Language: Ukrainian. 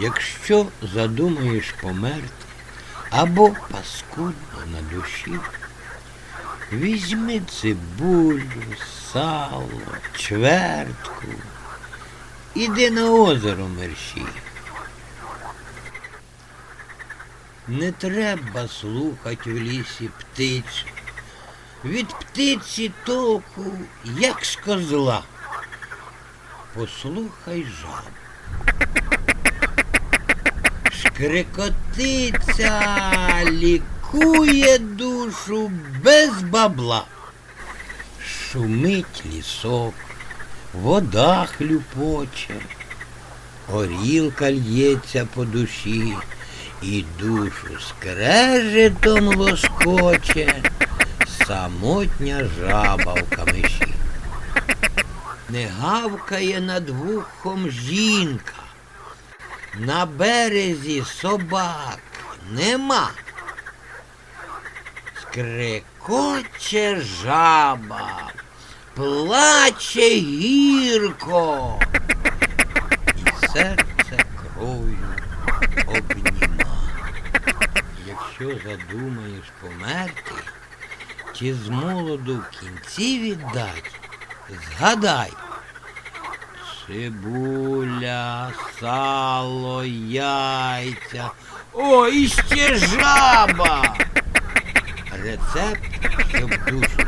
Якщо задумаєш померти або паскудно на душі, візьми цибулю, сало, чвертку, іди на озеро мерщій. Не треба слухать в лісі птицю. Від птиці толку, як з козла. Послухай жаб. Шкрекотиця лікує душу без бабла. Шумить лісок, вода хлюпоче, горілка л'ється по душі, і душу скрежетом лоскоче самотня жаба в камиші. Не гавкає над вухом жінка. На березі собак нема. Скрекоче жаба, плаче гірко, і серце кров'ю Якщо задумаєш померти, чи з молоду в кінці віддать, згадай. Цибуля, сало, яйця. О, і ще жаба. Рецепт, щоб душу